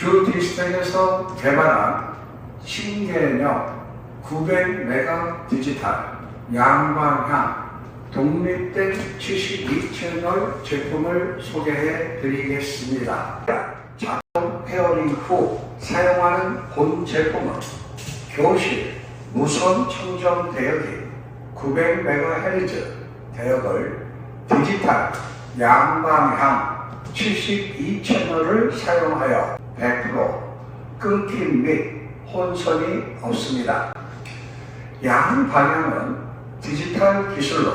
주 디스텍에서 개발한 신개념 900메가 디지털 양방향 독립된 72채널 제품을 소개해 드리겠습니다. 자동 페어링 후 사용하는 본 제품은 교실 무선 청정 대역이 900MHz 대역을 디지털 양방향 72채널을 사용하여 100% 끊김 및 혼선이 없습니다. 양 방향은 디지털 기술로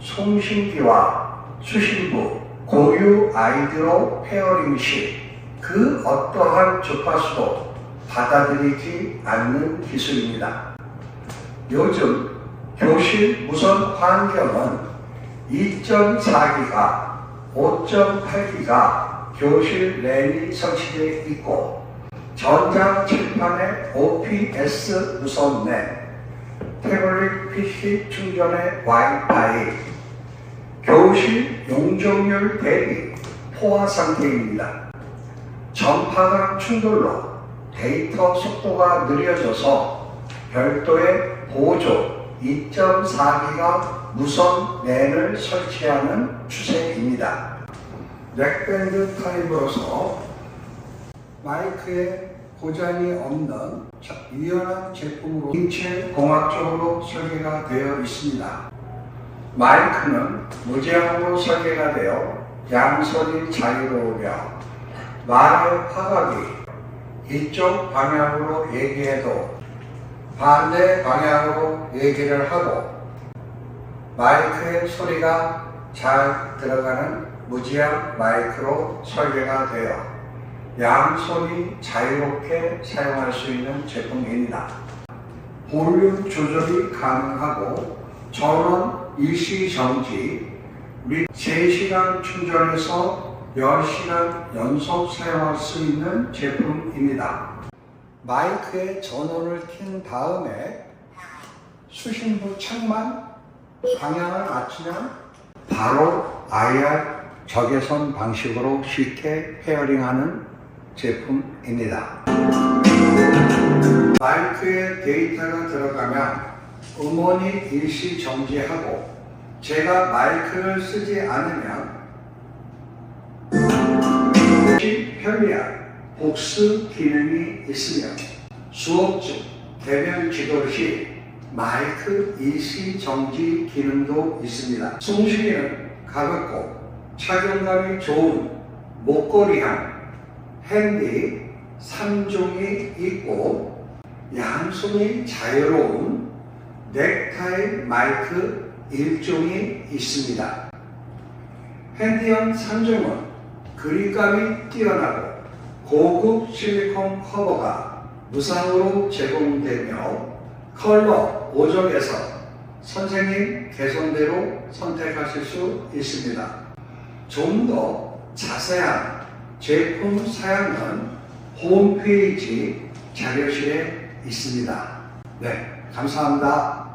송신기와 수신부, 고유 아이디로 페어링 시 그 어떠한 주파수도 받아들이지 않는 기술입니다. 요즘 교실 무선 환경은 2.4기가, 5.8기가 교실 랜이 설치되어 있고 전자칠판에 OPS 무선 랜, 태블릿 PC 충전의 와이파이, 교실 용적률 대비 포화 상태입니다. 전파간 충돌로 데이터 속도가 느려져서 별도의 보조 2.4기가 무선 랜을 설치하는 추세입니다. 넥밴드 타입으로서 마이크에 고장이 없는 유연한 제품으로 인체 공학적으로 설계가 되어 있습니다. 마이크는 무제한으로 설계가 되어 양손이 자유로우며 말의 화각이 이쪽 방향으로 얘기해도 반대 방향으로 얘기를 하고 마이크의 소리가 잘 들어가는 무제한 마이크로 설계가 되어 양손이 자유롭게 사용할 수 있는 제품입니다. 볼륨 조절이 가능하고 전원 일시정지 및 3시간 충전해서 10시간 연속 사용할 수 있는 제품입니다. 마이크에 전원을 킨 다음에 수신부 창만 방향을 맞추면 바로 IR 적외선 방식으로 쉽게 페어링하는 제품입니다. 마이크에 데이터가 들어가면 음원이 일시 정지하고 제가 마이크를 쓰지 않으면 편리한 복수 기능이 있으며 수업 중 대면 지도 시 마이크 일시 정지 기능도 있습니다. 송신이는 가볍고 착용감이 좋은 목걸이형 핸디 3종이 있고 양손이 자유로운 넥타이 마이크 1종이 있습니다. 핸디형 3종은 그립감이 뛰어나고 고급 실리콘 커버가 무상으로 제공되며 컬러 5종에서 선생님 개성대로 선택하실 수 있습니다. 좀 더 자세한 제품 사양은 홈페이지 자료실에 있습니다. 네, 감사합니다.